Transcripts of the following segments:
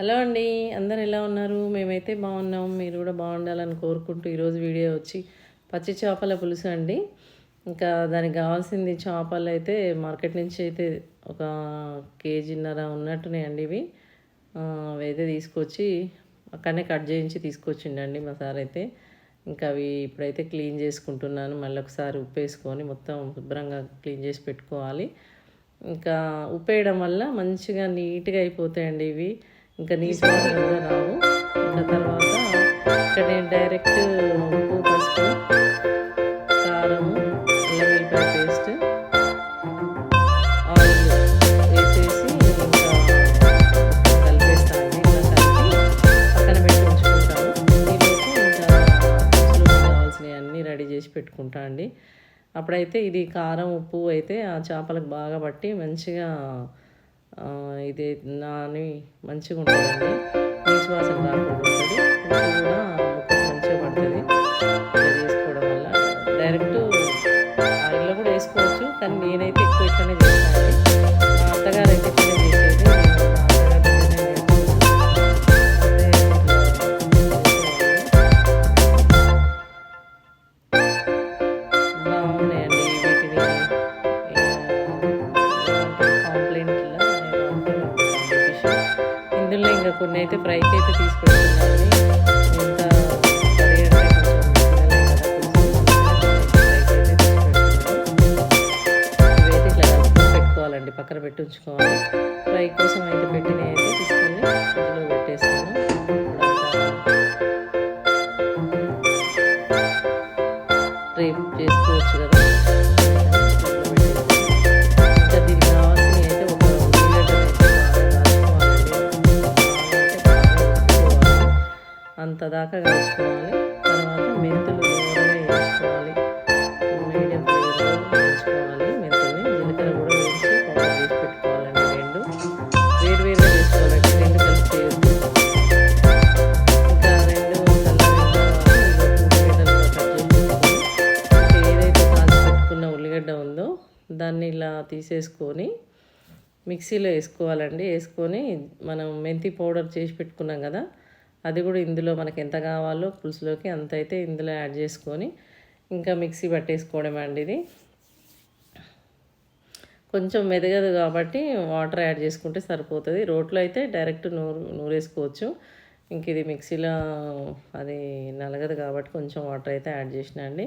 Hello అండి అందరు ఎలా ఉన్నారు? మేమైతే బాగున్నాం మీరు కూడా బాగుండాలని కోరుకుంటూ ఈరోజు వీడియో వచ్చి పచ్చి చేపల పులుసు అండి. ఇంకా దానికి కావాల్సింది చేపలు అయితే మార్కెట్ నుంచి అయితే ఒక కేజీన్నర ఉన్నట్టున్నాయండి ఇవి. అవైతే తీసుకొచ్చి అక్కడనే కట్ చేయించి తీసుకొచ్చిండండి మా సార్ అయితే. ఇంకా అవి ఇప్పుడైతే క్లీన్ చేసుకుంటున్నాను మళ్ళీ ఒకసారి ఉప్పు వేసుకొని మొత్తం శుభ్రంగా క్లీన్ చేసి పెట్టుకోవాలి. ఇంకా ఉప్పు వేయడం వల్ల మంచిగా నీట్గా అయిపోతాయండి ఇవి. ఇంకా నీట్ కూడా రావు. ఇంకా తర్వాత ఇక్కడ నేను డైరెక్ట్ ఉప్పు పసుపు కారం ఎల్లవెల్లిపాయ పేస్ట్ ఆయిల్ వేసేసి ఇంకా కలిపేస్తాను. కలిపి పక్కన పెట్టి ఉంచుకుంటాను. ఇంకా కావాల్సినవి అన్నీ రెడీ చేసి పెట్టుకుంటా అండి. అప్పుడైతే ఇది కారం ఉప్పు అయితే ఆ చేపలకు బాగా పట్టి మంచిగా ఇది నాని మంచిగా ఉంటుందండి. నీచు వాసన రాకుండా ఉంటుంది. కూడా మంచిగా పడుతుంది. ఇలా చేసుకోవడం వల్ల డైరెక్ట్ ఆయిల్లో కూడా వేసుకోవచ్చు. కానీ నేనైతే ఎక్కువ ఇట్లనే చేస్తాను మా అత్తగారు అయితే ఇట్లనే కొన్ని అయితే ఫ్రైకి అయితే తీసుకుంటున్నాను పెట్టుకోవాలండి. పక్కన పెట్టి ఉంచుకోవాలి. ఫ్రై కోసం అయితే పెట్టినవి అయితే తీసుకెళ్ళి అంత దాకా కాల్చుకోవాలి తర్వాత మెంతులు దూరంగా వేయించుకోవాలి. మీడియం ఫ్లేమ్లో వేయించుకోవాలి. మెంతుల్ని జీలకర్ర కూడా వేసి పౌడర్ చేసి పెట్టుకోవాలండి రెండు. వేరు వేరుగా చేసుకోవాలండి. రెండు కలిసి చేయొద్దు ఇంకా రెండు కట్ ఏదైతే కాల్చి పెట్టుకున్న ఉల్లిగడ్డ ఉందో దాన్ని ఇలా తీసేసుకొని మిక్సీలో వేసుకోవాలండి. వేసుకొని మనం మెంతి పౌడర్ చేసి పెట్టుకున్నాం కదా అది కూడా ఇందులో మనకి ఎంత కావాలో పులుసులోకి అంత అయితే ఇందులో యాడ్ చేసుకొని ఇంకా మిక్సీ పట్టేసుకోవడం అండి ఇది. కొంచెం మెదగదు కాబట్టి వాటర్ యాడ్ చేసుకుంటే సరిపోతుంది. రోట్లో అయితే డైరెక్ట్ నూరు నూరేసుకోవచ్చు. ఇంక ఇది మిక్సీలో అది నలగదు కాబట్టి కొంచెం వాటర్ అయితే యాడ్ చేసిన అండి.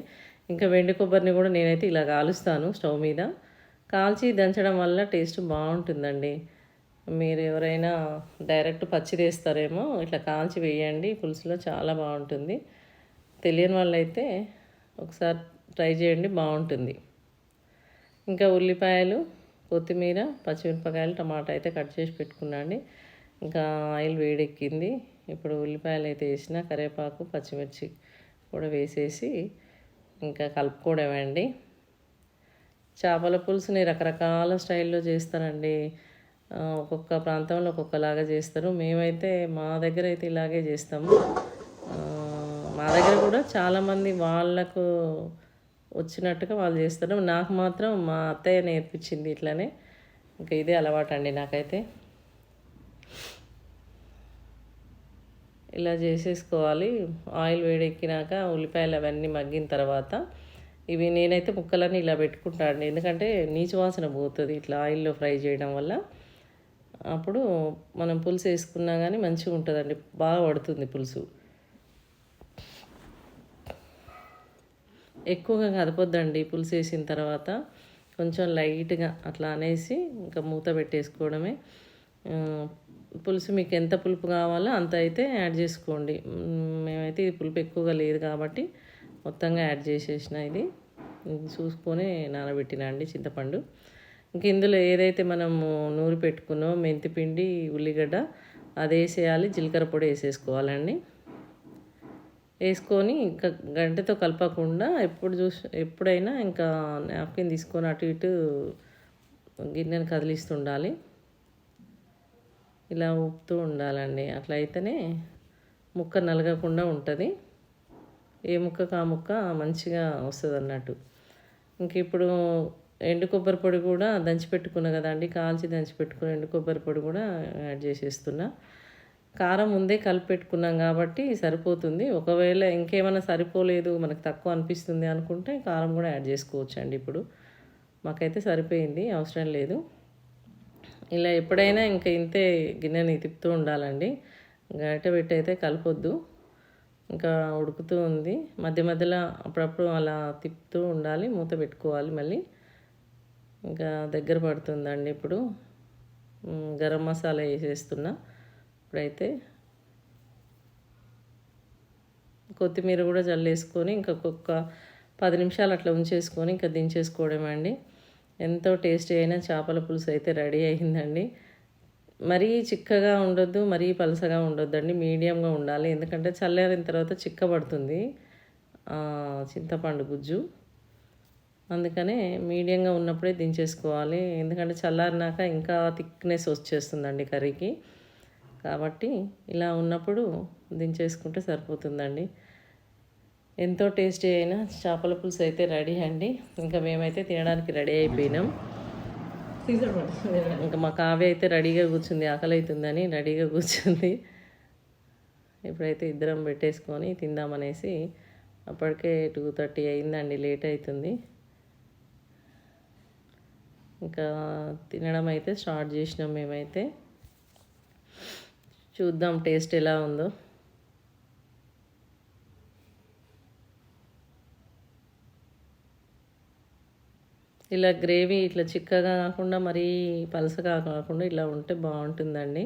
ఇంకా వెండి కొబ్బరిని కూడా నేనైతే ఇలా కాలుస్తాను స్టవ్ మీద. కాల్చి దంచడం వల్ల టేస్ట్ బాగుంటుందండి. మీరు ఎవరైనా డైరెక్ట్ పచ్చి వేస్తారేమో ఇట్లా కాల్చి వేయండి పులుసులో చాలా బాగుంటుంది. తెలియని వాళ్ళైతే ఒకసారి ట్రై చేయండి బాగుంటుంది. ఇంకా ఉల్లిపాయలు కొత్తిమీర పచ్చిమిరపకాయలు టమాటా అయితే కట్ చేసి పెట్టుకున్నాండి. ఇంకా ఆయిల్ వేడెక్కింది. ఇప్పుడు ఉల్లిపాయలు అయితే వేసిన కరివేపాకు పచ్చిమిర్చి కూడా వేసేసి ఇంకా కలుపుకోవడమే అండి. చేపల పులుసుని రకరకాల స్టైల్లో చేస్తారండి. ఒక్కొక్క ప్రాంతంలో ఒక్కొక్కలాగా చేస్తారు. మేమైతే మా దగ్గర అయితే ఇలాగే చేస్తాము. మా దగ్గర కూడా చాలామంది వాళ్ళకు వచ్చినట్టుగా వాళ్ళు చేస్తారు. నాకు మాత్రం మా అత్తయ్య నేర్పించింది ఇట్లానే. ఇంకా ఇదే అలవాటు అండి నాకైతే. ఇలా చేసేసుకోవాలి. ఆయిల్ వేడెక్కినాక ఉల్లిపాయలు అవన్నీ మగ్గిన తర్వాత ఇవి నేనైతే ముక్కలన్నీ ఇలా పెట్టుకుంటాను ఎందుకంటే నీచు వాసన పోతుంది ఇట్లా ఆయిల్లో ఫ్రై చేయడం వల్ల. అప్పుడు మనం పులుసు వేసుకున్నా కానీ మంచిగా ఉంటుందండి. బాగా పడుతుంది పులుసు. ఎక్కువగా కదపొద్దండి పులుసు వేసిన తర్వాత. కొంచెం లైట్గా అట్లా అనేసి ఇంకా మూత పెట్టేసుకోవడమే. పులుసు మీకు ఎంత పులుపు కావాలో అంత అయితే యాడ్ చేసుకోండి. మేమైతే ఇది పులుపు ఎక్కువగా లేదు కాబట్టి మొత్తంగా యాడ్ చేసేసిన ఇది చూసుకొని నానబెట్టినా అండి చింతపండు. ఇంక ఇందులో ఏదైతే మనము నూరి పెట్టుకున్నో మెంతిపిండి ఉల్లిగడ్డ అది వేసేయాలి. జీలకర్ర పొడి వేసేసుకోవాలండి. వేసుకొని ఇంకా గంటతో కలపకుండా ఎప్పుడు చూసి ఎప్పుడైనా ఇంకా నాప్కిన్ తీసుకొని అటు ఇటు గిన్నెను కదిలిస్తుండాలి. ఇలా ఊపుతూ ఉండాలండి. అట్లా అయితేనే ముక్క నలగకుండా ఉంటుంది. ఏ ముక్కకు ఆ ముక్క మంచిగా వస్తుంది అన్నట్టు ఇంక ఇప్పుడు ఎండు కొబ్బరి పొడి కూడా దంచి పెట్టుకున్నా కదండి కాల్చి దంచి పెట్టుకున్న ఎండు కొబ్బరి పొడి కూడా యాడ్ చేసేస్తున్నా. కారం ముందే కలిపి పెట్టుకున్నాం కాబట్టి సరిపోతుంది. ఒకవేళ ఇంకేమైనా సరిపోలేదు మనకు తక్కువ అనిపిస్తుంది అనుకుంటే కారం కూడా యాడ్ చేసుకోవచ్చు అండి ఇప్పుడు. మాకైతే సరిపోయింది అవసరం లేదు. ఇలా ఎప్పుడైనా ఇంకా ఇంతే గిన్నెని తిప్పుతూ ఉండాలండి. గరిట పెట్టి అయితే కలపొద్దు. ఇంకా ఉడుకుతూ ఉంది. మధ్య మధ్యలో అప్పుడప్పుడు అలా తిప్పుతూ ఉండాలి మూత పెట్టుకోవాలి మళ్ళీ. ఇంకా దగ్గర పడుతుందండి ఇప్పుడు. గరం మసాలా వేసేస్తున్నా. ఇప్పుడైతే కొత్తిమీర కూడా జల్లేసుకొని ఇంకా ఒక్కొక్క పది నిమిషాలు అట్లా ఉంచేసుకొని ఇంకా దించేసుకోవడమండి ఎంతో టేస్టీ అయిన చేపల పులుసు అయితే రెడీ అయిందండి మరీ చిక్కగా ఉండొద్దు మరీ పలసగా ఉండొద్దండి. మీడియంగా ఉండాలి. ఎందుకంటే చల్లారిన తర్వాత చిక్కబడుతుంది. చింతపండు గుజ్జు. అందుకనే మీడియంగా ఉన్నప్పుడే దించేసుకోవాలి. ఎందుకంటే చల్లారినాక ఇంకా థిక్నెస్ వచ్చేస్తుందండి కర్రీకి. కాబట్టి ఇలా ఉన్నప్పుడు దించేసుకుంటే సరిపోతుందండి. ఎంతో టేస్టీ అయిన చేపల పులుసు అయితే రెడీ అండి. ఇంకా మేమైతే తినడానికి రెడీ అయిపోయినాం. ఇంకా మా కావ్య అయితే రెడీగా కూర్చుంది ఆకలి అవుతుందని రెడీగా కూర్చుంది. ఇప్పుడైతే ఇద్దరం పెట్టేసుకొని తిందామనేసి అప్పటికే టూ థర్టీ అయిందండి లేట్ అవుతుంది. ఇంకా తినడం అయితే స్టార్ట్ చేసినాం మేమైతే. చూద్దాం టేస్ట్ ఎలా ఉందో. ఇలా గ్రేవీ ఇట్లా చిక్కగా కాకుండా మరీ పలసగా కాకుండా ఇలా ఉంటే బాగుంటుందండి.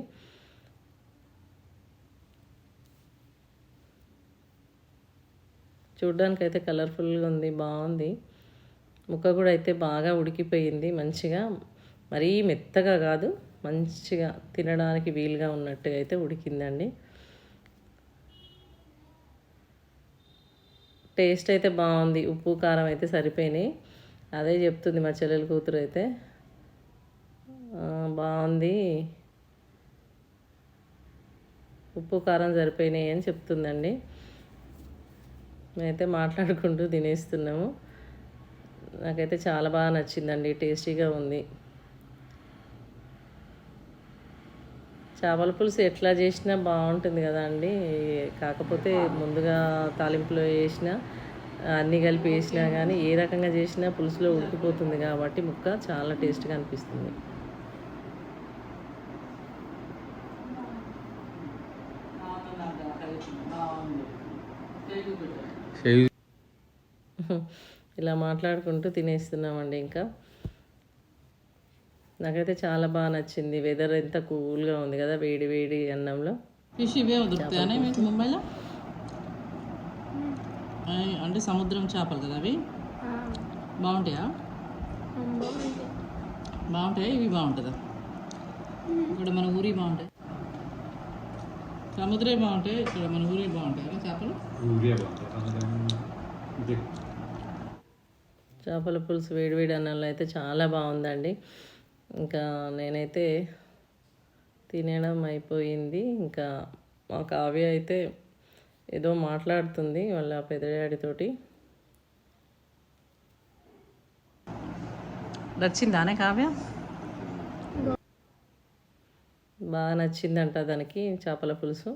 చూడ్డానికి అయితే కలర్ఫుల్గా ఉంది బాగుంది. ముక్క కూడా అయితే బాగా ఉడికిపోయింది మంచిగా. మరీ మెత్తగా కాదు మంచిగా తినడానికి వీలుగా ఉన్నట్టుగా అయితే ఉడికిందండి. టేస్ట్ అయితే బాగుంది ఉప్పు కారం అయితే సరిపోయినాయి. అదే చెప్తుంది మా చెల్లెల కూతురు అయితే. బాగుంది. ఉప్పు కారం సరిపోయినాయి అని చెప్తుందండి. మేమైతే మాట్లాడుకుంటూ తినేస్తున్నాము. నాకైతే చాలా బాగా నచ్చిందండి టేస్టీగా ఉంది. చేపల పులుసు ఎట్లా చేసినా బాగుంటుంది కదా అండి. కాకపోతే ముందుగా తాలింపులో వేసినా అన్నీ కలిపి వేసినా కానీ ఏ రకంగా చేసినా పులుసులో ఉడికిపోతుంది కాబట్టి ముక్క చాలా టేస్ట్గా అనిపిస్తుంది. ఇలా మాట్లాడుకుంటూ తినేస్తున్నామండి ఇంకా. నాకైతే చాలా బాగా నచ్చింది. వెదర్ ఎంత కూల్గా ఉంది కదా వేడి వేడి అన్నంలో. ఫిష్ ఇవే దొరుకుతాయనే మీకు ముంబైలో? అయ్ అంటే సముద్రం చేపలు కదా అవి? బాగుంటాయా? బాగుంటాయి. ఇవి బాగుంటుందా? ఇక్కడ మన ఊరి బాగుంటాయి. సముద్రే బాగుంటాయి ఇక్కడ మన ఊరి బాగుంటాయి కదా చేపలు? చేపల పులుసు వేడివేడి అన్నంలో అయితే చాలా బాగుందండి. ఇంకా నేనైతే తినడం అయిపోయింది. ఇంకా మా కావ్య అయితే ఏదో మాట్లాడుతుంది వాళ్ళ పెద్దడాడితోటి నచ్చిందానే కావ్య? బాగా నచ్చిందంట దానికి చేపల పులుసు.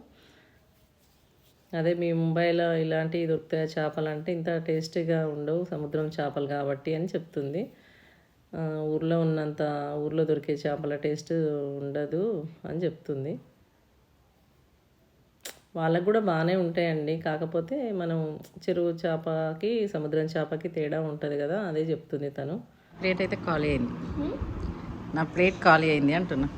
అదే మీ ముంబైలో ఇలాంటివి దొరుకుతాయి చేపలు అంటే ఇంత టేస్టీగా ఉండవు సముద్రం చేపలు కాబట్టి అని చెప్తుంది. ఊర్లో ఉన్నంత ఊర్లో దొరికే చేపల టేస్ట్ ఉండదు అని చెప్తుంది. వాళ్ళకు కూడా బాగానే ఉంటాయండి. కాకపోతే మనం చెరువు చేపకి సముద్రం చేపకి తేడా ఉంటుంది కదా అదే చెప్తుంది తను. ప్లేట్ అయితే ఖాళీ అయింది. నా ప్లేట్ ఖాళీ అయింది అంటున్నా.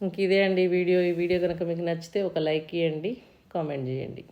ఇంక ఇదే అండి వీడియో. ఈ వీడియో కనుక మీకు నచ్చితే ఒక లైక్ ఇవ్వండి కామెంట్ చేయండి.